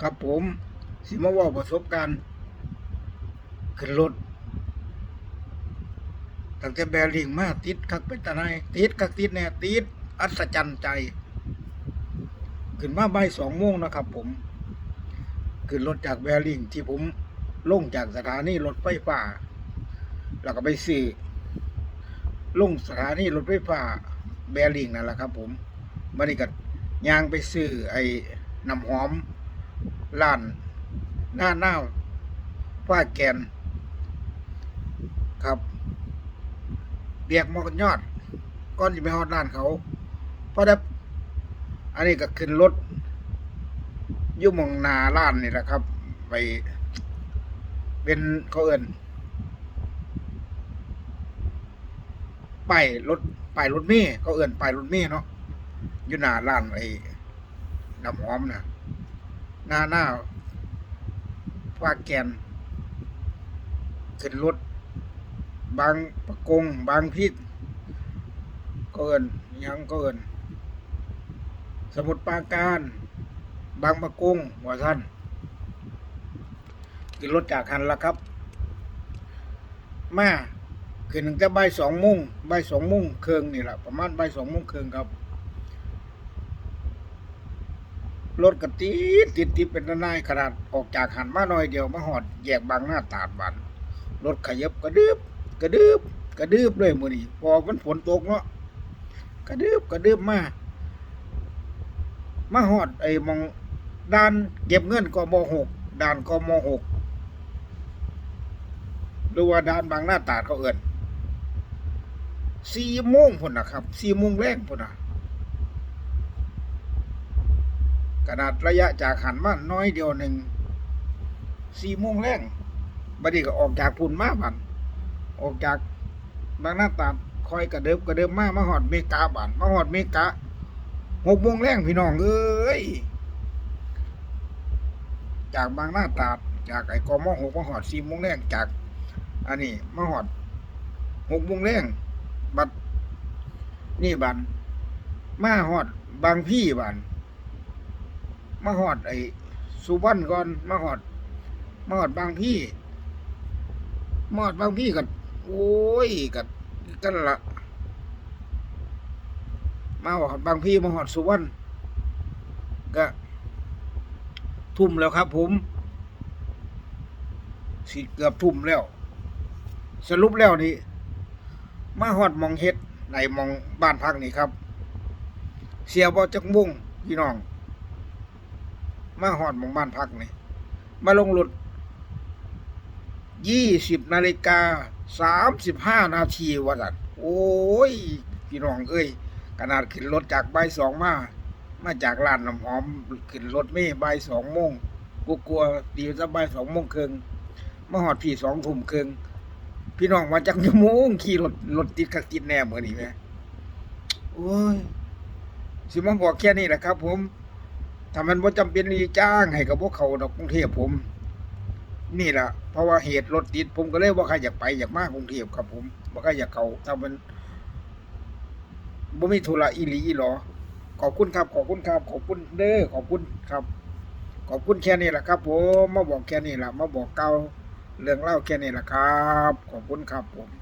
ครับผมสิมาว่าประสบการณ์ขึ้นรถตั้งแต่แบริ่งมาติดคักเป็นตาไนติดคักติดแน่ติดอัศจรรย์ใจ ขึ้นมาใบสองโมงนะครับ ผม ขึ้นรถจากแบริ่งที่ผมลงจากสถานีรถไฟฟ้า แล้วก็ไปซื้อลงสถานีรถไฟฟ้าแบริ่งนั่นแหละครับ ผมมันนี่ก็ยางไปซื้อไอ้น้ำหอม ร้าน หน้าหน้าฝ้าแกน ครับ เบียกหมอกันยอด ก้อนจะไปฮอดร้านเขาเพราะดับอันนี้ก็ขึ้นรถยุ่มองนาร้านนี่แหละครับ ไป เป็นเขาเอินป้ายรถป้ายรถเมย์เขาเอินป้ายรถเมย์เนาะอยู่หน้าร้านไอ้น้ำหอมนะ หน้าหน้าว่าแกน ขึ้นรถบางประกง บางพิษก็เอินยังก็เอินสมุดปาการ บางประกงว่าท่านขึ้นรถจากคันละครับ มาขึ้นตั้งแต่บ่ายสองมงบ่ายสองโมงเครื่องนี่แหละประมาณใบสองโมงเครื่องครับ รถกระติดติดติดเป็นนายขนาดออกจากหันมาหน่อยเดียวมาหอดแยกบางหน้าตาดบันรถขยับกระดึบกระดึบกระดึบเลยมือนี้พอมันฝนตกเนาะกระดึบกระดึบมามาหอดไอ้มองด้านเก็บเงินกมหกด่านกมหกหรือว่าด่านบางหน้าตาดเขาเอิ้นสี่โมงพุ่นนะครับสี่โมงแรกพุ่นนะ ขนาดระยะจากหันมาน้อยเดียวหนึ่งสี่โมงแรงบัดนี้ก็ออกจากพุ่นมาบันออกจากบางหน้าตาดคอยกระเดิบกระเดิบมามาหอดเมกาบันมาหอดเมกาหกโมงแรงพี่น้องเอ้ยจากบางหน้าตาดจากไอ้กอมหกมาหอดสี่โมงแรงจาก อันนี้มาหอดหกโมงแรงบัดนี่บันมาหอดบางพี่บัน มาหอดไอ้สุวรรณก่อนมาหอดมาหอดบางพี่มาหอดบางพี่กันโอ้ยกันกันละมาหอดบางพี่มาหอดสุวรรณก็ทุ่มแล้วครับ ผมสิเกือบทุ่มแล้ว สรุปแล้วนี่มาหอดมองเฮ็ดในมองบ้านพักนี่ครับ เสียบ่จักมุ่งพี่น้อง มาหอดหมองบ้านพักนี่มาลงรถยี่สิบนาฬิกาสามสิบห้านาทีวันนั้นโอ้ย พี่น้องเอ้ยขนาดขึ้นรถจากใบสองมา มาจากร้านน้ำหอมขึ้นรถเมย์บ่ายสองโมงกูกลัวตีจะบ่ายสองโมงครึ่งมาหอดพี่สองทุ่มครึ่งพี่น้องมาจากชั่วโมงขี่รถรถติดกักติดแน่เหมือนนี่ไหมโอ้ยสิมาบอกแค่นี้แหละครับ ผม ถ้ามันบ่จำเป็นที่จ้างให้กับพวกเขาดอกกรุงเทพผม นี่แหละเพราะว่าเหตุรถติด ผมก็เลยว่าใครอยากไปอยากมากรุงเทพครับ ผมว่าใครอยากเขาถ้ามันบ่มีธุระอีหลีอีหรอขอบคุณครับ ขอบคุณครับ ขอบคุณเด้อขอบคุณครับ ขอบคุณแค่นี้แหละครับผมมาบอกแค่นี้แหละมาบอกเก่าเรื่องเล่าแค่นี้แหละครับ ขอบคุณครับผม